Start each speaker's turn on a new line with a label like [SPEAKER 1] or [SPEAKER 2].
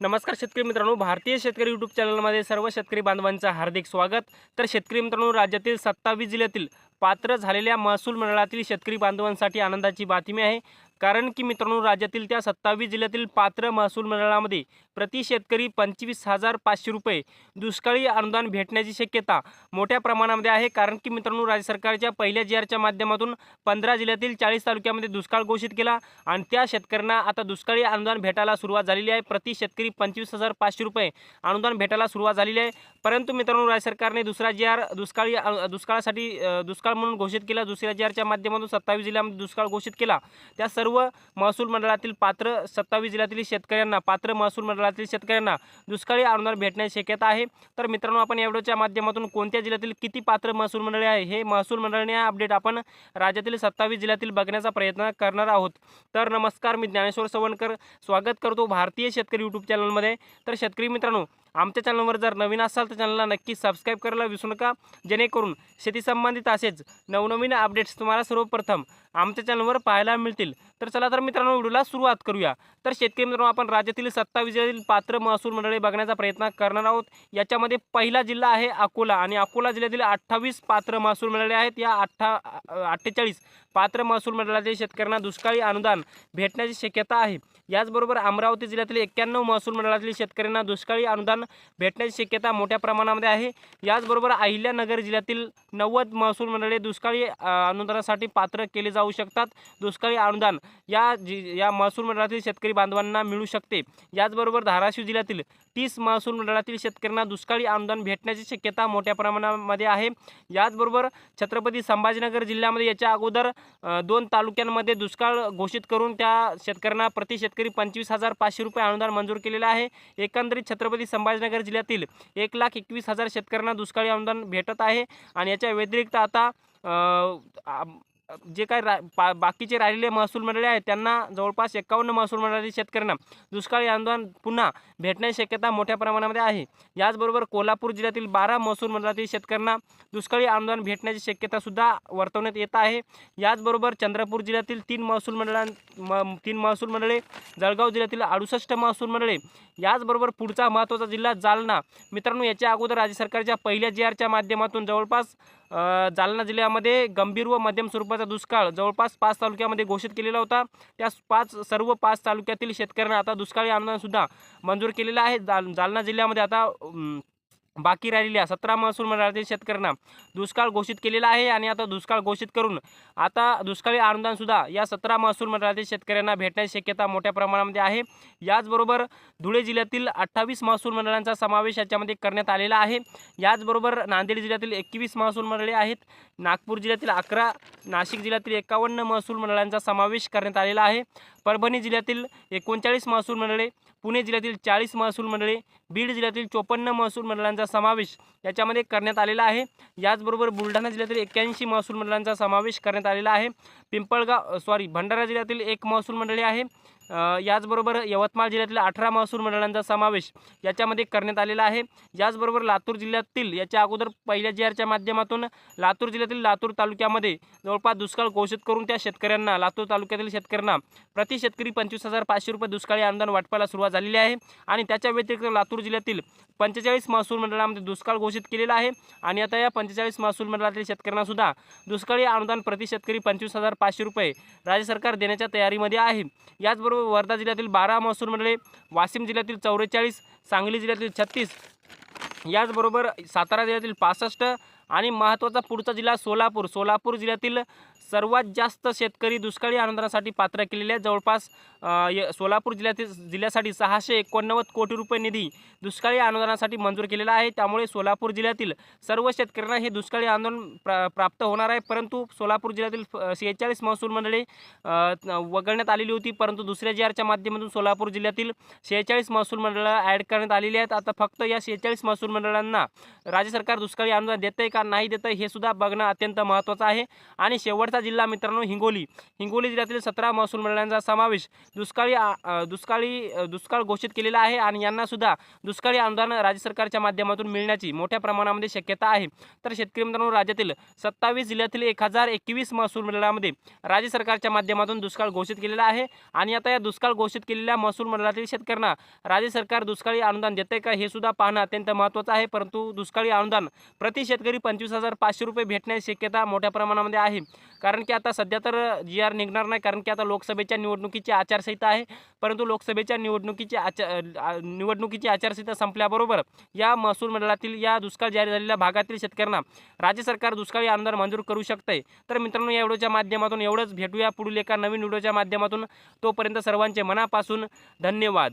[SPEAKER 1] नमस्कार शेतकरी मित्रांनो भारतीय शेतकरी यूट्यूब चॅनलमध्ये सर्व शेतकरी बांधवांचं हार्दिक स्वागत. तर शेतकरी मित्रांनो राज्यातील सत्तावीस जिल्ह्यातील पात्र झालेल्या महसूल मंडळातील शेतकरी बांधवांसाठी आनंदाची बातमी आहे. कारण की मित्रांनो राज्यातील त्या सत्तावीस जिल्ह्यातील पात्र महसूल मंडळामध्ये प्रति शेतकरी पंचवीस हजार पाचशे रुपये दुष्काळी अनुदान भेटण्याची शक्यता मोठ्या प्रमाणामध्ये आहे. कारण की मित्रांनो राज्य सरकारच्या पहिल्या जी आरच्या माध्यमातून पंधरा जिल्ह्यातील चाळीस तालुक्यामध्ये दुष्काळ घोषित केला आणि त्या शेतकऱ्यांना आता दुष्काळी अनुदान भेटायला सुरुवात झालेली आहे. प्रति शेतकरी पंचवीस हजार पाचशे रुपये अनुदान भेटायला सुरुवात झालेली आहे. परंतु मित्रांनो राज्य सरकारने दुसरा जी आर दुष्काळी दुष्काळासाठी दुष्काळ म्हणून घोषित केला. दुसऱ्या जी आरच्या माध्यमातून सत्तावीस जिल्ह्यामध्ये दुष्काळ घोषित केला. त्या सर्व महसूल मंडळातील पात्र सत्तावीस जिल्ह्यातील शेतकऱ्यांना पात्र महसूल मंडळातील शेतकऱ्यांना दुष्काळी अनुदान भेटण्याची शक्यता आहे. तर मित्रांनो आपण या व्हिडिओच्या माध्यमातून कोणत्या जिल्ह्यातील किती पात्र महसूल मंडळे आहे हे महसूल मंडळाने अपडेट आपण राज्यातील सत्तावीस जिल्ह्यातील बघण्याचा प्रयत्न करणार आहोत. तर नमस्कार मी ज्ञानेश्वर सवणकर स्वागत करतो भारतीय शेतकरी यूट्यूब चॅनलमध्ये तर शेतकरी मित्रांनो आमच्या चॅनलवर जर नवीन असाल तर चॅनलला नक्की सबस्क्राईब करायला विसरू नका. जेणेकरून शेती संबंधित असेच नवनवीन अपडेट्स तुम्हाला सर्वप्रथम आमच्या चॅनलवर पाहायला मिळतील. तर चला तर मित्रांनो व्हिडिओला सुरुवात करूया. तर शेतकरी मित्रांनो आपण राज्यातील सत्तावीस जिल्ह्यातील पात्र महसूल मंडळे बघण्याचा प्रयत्न करणार आहोत. याच्यामध्ये पहिला जिल्हा आहे अकोला आणि अकोला जिल्ह्यातील अठ्ठावीस पात्र महसूल मंडळे आहेत. या अठ्ठा अठ्ठेचाळीस पात्र महसूल मंडळातील शेतकऱ्यांना दुष्काळी अनुदान भेटण्याची शक्यता आहे. याचबरोबर अमरावती जिल्ह्यातील एक्क्याण्णव महसूल मंडळातील शेतकऱ्यांना दुष्काळी अनुदान भेटण्याची शक्यता मोठ्या प्रमाणामध्ये आहे. याचबरोबर अहिल्यानगर जिल्ह्यातील नव्वद महसूल मंडळे दुष्काळी अनुदानासाठी पात्र केले जाऊ शकतात. दुष्काळी अनुदान या जी या महसूल मंडळातील शेतकरी बांधवांना मिळू शकते. याचबरोबर धाराशिव जिल्ह्यातील तीस महसूल मंडळातील शेतकऱ्यांना दुष्काळी अनुदान भेटण्याची शक्यता मोठ्या प्रमाणामध्ये आहे. याचबरोबर छत्रपती संभाजीनगर जिल्ह्यामध्ये याच्या अगोदर दोन तालुक्यांमध्ये दुष्काळ घोषित करून त्या शेतकऱ्यांना प्रति शेतकरी पंचवीस हजार पाचशे रुपये अनुदान मंजूर केलेलं आहे. एकंदरीत छत्रपती संभाजीनगर जिल्ह्यातील एक लाख एकवीस हजार शेतकऱ्यांना दुष्काळी अनुदान भेटत आहे. आणि याच्या व्यतिरिक्त आता जे काय रा पा बाकीचे राहिलेले महसूल मंडळे आहेत त्यांना जवळपास एकावन्न महसूल मंडळातील शेतकऱ्यांना दुष्काळी आंदोलन पुन्हा भेटण्याची शक्यता मोठ्या प्रमाणामध्ये आहे. याचबरोबर कोल्हापूर जिल्ह्यातील बारा महसूल मंडळातील शेतकऱ्यांना दुष्काळी आंदोलन भेटण्याची शक्यतासुद्धा वर्तवण्यात येत आहे. याचबरोबर चंद्रपूर जिल्ह्यातील तीन महसूल मंडळां म तीन महसूल मंडळे जळगाव जिल्ह्यातील अडुसष्ट महसूल मंडळे याचबरोबर पुढचा महत्त्वाचा जिल्हा जालना. मित्रांनो याच्या अगोदर राज्य सरकारच्या पहिल्या जी आरच्या माध्यमातून जवळपास जालना जिल्ह्यामध्ये गंभीर व मध्यम स्वरूपाचा दुष्काळ जवळपास पाच तालुक्यामध्ये घोषित केलेला होता. त्या पाच सर्व पाच तालुक्यातील शेतकऱ्यांना आता दुष्काळी अनुदानसुद्धा मंजूर केलेलं आहे. जाल जालना जिल्ह्यामध्ये आता बाकी राहिलेल्या सतरा महसूल मंडळातील शेतकऱ्यांना दुष्काळ घोषित केलेला आहे आणि आता दुष्काळ घोषित करून आता दुष्काळी अनुदानसुद्धा या सतरा महसूल मंडळातील शेतकऱ्यांना भेटण्याची शक्यता मोठ्या प्रमाणामध्ये आहे. याचबरोबर धुळे जिल्ह्यातील अठ्ठावीस महसूल मंडळांचा समावेश याच्यामध्ये करण्यात आलेला आहे. याचबरोबर नांदेड जिल्ह्यातील एकवीस महसूल मंडळे आहेत. नागपूर जिल्ह्यातील अकरा नाशिक जिल्ह्यातील एकावन्न महसूल मंडळांचा समावेश करण्यात आलेला आहे. परभणी जिल्ह्यातील एकोणचाळीस महसूल मंडळे पुणे जिल्ह्यातील चाळीस महसूल मंडळे बीड जिल्ह्यातील चोपन्न महसूल मंडळांचा समावेश याच्यामध्ये करण्यात आलेला आहे. याचबरोबर बुलढाणा जिल्ह्यातील एक्क्याऐंशी महसूल मंडळांचा समावेश करण्यात आलेला आहे. पिंपळगाव सॉरी भंडारा जिल्ह्यातील एक महसूल मंडळे आहे. याचबरोबर यवतमाळ जिल्ह्यातील अठरा महसूल मंडळांचा समावेश याच्यामध्ये करण्यात आलेला आहे. याचबरोबर लातूर जिल्ह्यातील याच्या अगोदर पहिल्या जी आरच्या माध्यमातून लातूर जिल्ह्यातील लातूर तालुक्यामध्ये जवळपास दुष्काळ घोषित करून त्या शेतकऱ्यांना लातूर तालुक्यातील शेतकऱ्यांना प्रति शेतकरी पंचवीस हजार पाचशे रुपये दुष्काळी अनुदान वाटपायला सुरुवात झालेली आहे आणि त्याच्या व्यतिरिक्त लातूर जिल्ह्यातील पंचेचाळीस महसूल मंडळामध्ये दुष्काळ घोषित केलेला आहे आणि आता या पंचेचाळीस महसूल मंडळातील शेतकऱ्यांनासुद्धा दुष्काळी अनुदान प्रति शेतकरी पंचवीस हजार पाचशे रुपये राज्य सरकार देण्याच्या तयारीमध्ये आहे. याचबरोबर वर्धा जिल्ह्यातील बारा महसूल मंडळे वाशिम जिल्ह्यातील चौवेचाळीस सांगली जिल्ह्यातील छत्तीस. याचबरोबर सातारा जिल्ह्यातील पासष्ट आणि महत्त्वाचा पुढचा जिल्हा सोलापूर. सोलापूर जिल्ह्यातील सर्वात जास्त शेतकरी दुष्काळी अनुदानासाठी पात्र केलेले आहे जवळपास य- सोलापूर जिल्ह्यातील जिल्ह्यासाठी सहाशे एकोणनव्वद कोटी रुपये निधी दुष्काळी अनुदानासाठी मंजूर केलेला आहे. त्यामुळे सोलापूर जिल्ह्यातील सर्व शेतकऱ्यांना हे दुष्काळी आंदोलन प्रा प्राप्त होणार आहे. परंतु सोलापूर जिल्ह्यातील शेहेचाळीस महसूल मंडळे वगळण्यात आलेली होती. परंतु दुसऱ्या जी आरच्या माध्यमातून सोलापूर जिल्ह्यातील शेहेचाळीस महसूल मंडळं ॲड करण्यात आलेली आहेत. आता फक्त या शेहेचाळीस महसूल मंडळांना राज्य सरकार दुष्काळी अनुदान आहे का? का नाही देतं हे सुद्धा बघणं अत्यंत महत्त्वाचं आहे. आणि शेवटचा जिल्हा मित्रांनो हिंगोली. हिंगोली जिल्ह्यातील सतरा महसूल मंडळांचा समावेश दुष्काळी दुष्काळी दुष्काळ घोषित केलेला आहे आणि यांना सुद्धा दुष्काळी अनुदान राज्य सरकारच्या माध्यमातून मिळण्याची मोठ्या प्रमाणामध्ये शक्यता आहे. तर शेतकरी मित्रांनो राज्यातील सत्तावीस जिल्ह्यातील एक हजार एकवीस महसूल मंडळामध्ये राज्य सरकारच्या माध्यमातून दुष्काळ घोषित केलेला आहे. आणि आता या दुष्काळ घोषित केलेल्या महसूल मंडळातील शेतकऱ्यांना राज्य सरकार दुष्काळी अनुदान देते का हे सुद्धा पाहणं अत्यंत महत्त्वाचं आहे. परंतु दुष्काळी अनुदान प्रति शेतकरी पंचवीस हजार पाचशे रुपये भेटण्याची शक्यता मोठ्या प्रमाणामध्ये आहे. कारण की आता सध्या तर जी आर निघणार नाही कारण की आता लोकसभेच्या निवडणुकीची आचारसंहिता आहे. परंतु लोकसभेच्या निवडणुकीची आचार निवडणुकीची आचारसंहिता संपल्याबरोबर या महसूल मंडळातील या दुष्काळ जाहीर झालेल्या भागातील शेतकऱ्यांना राज्य सरकार दुष्काळी अनुदान मंजूर करू शकते. तर मित्रांनो या व्हिडिओच्या माध्यमातून एवढंच. भेटूया पुढील एका नवीन व्हिडिओच्या माध्यमातून. तोपर्यंत सर्वांचे मनापासून धन्यवाद.